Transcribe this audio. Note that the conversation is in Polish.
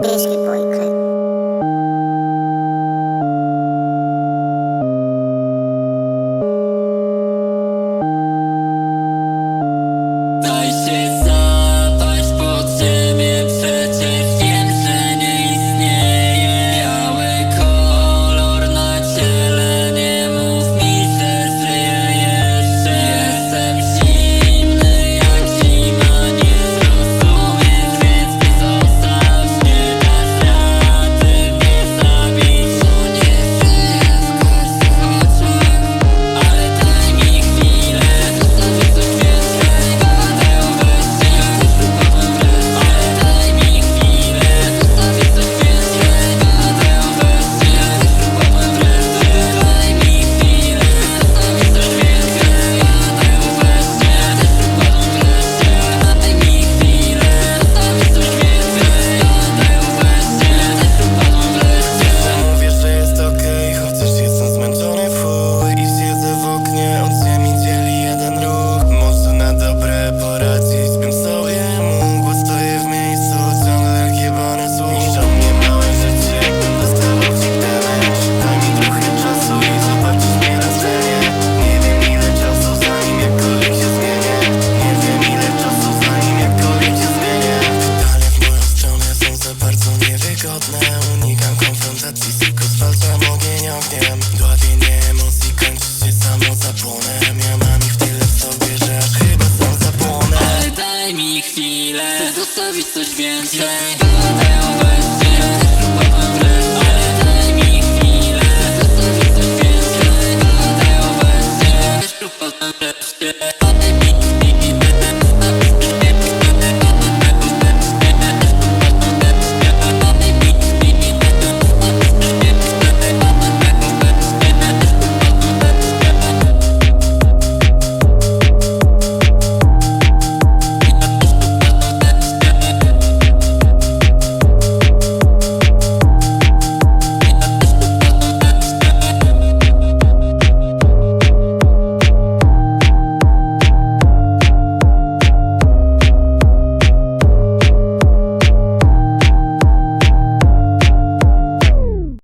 Biscuit. niewygodne Unikam konfrontacji, tylko zwalczam ogień ogniem. Dławienie emocji kończy się samo zapłonem Ja mam ich tyle w sobie, że chyba sam zapłonę. Ale daj mi chwilę Chcę zostawić coś więcej.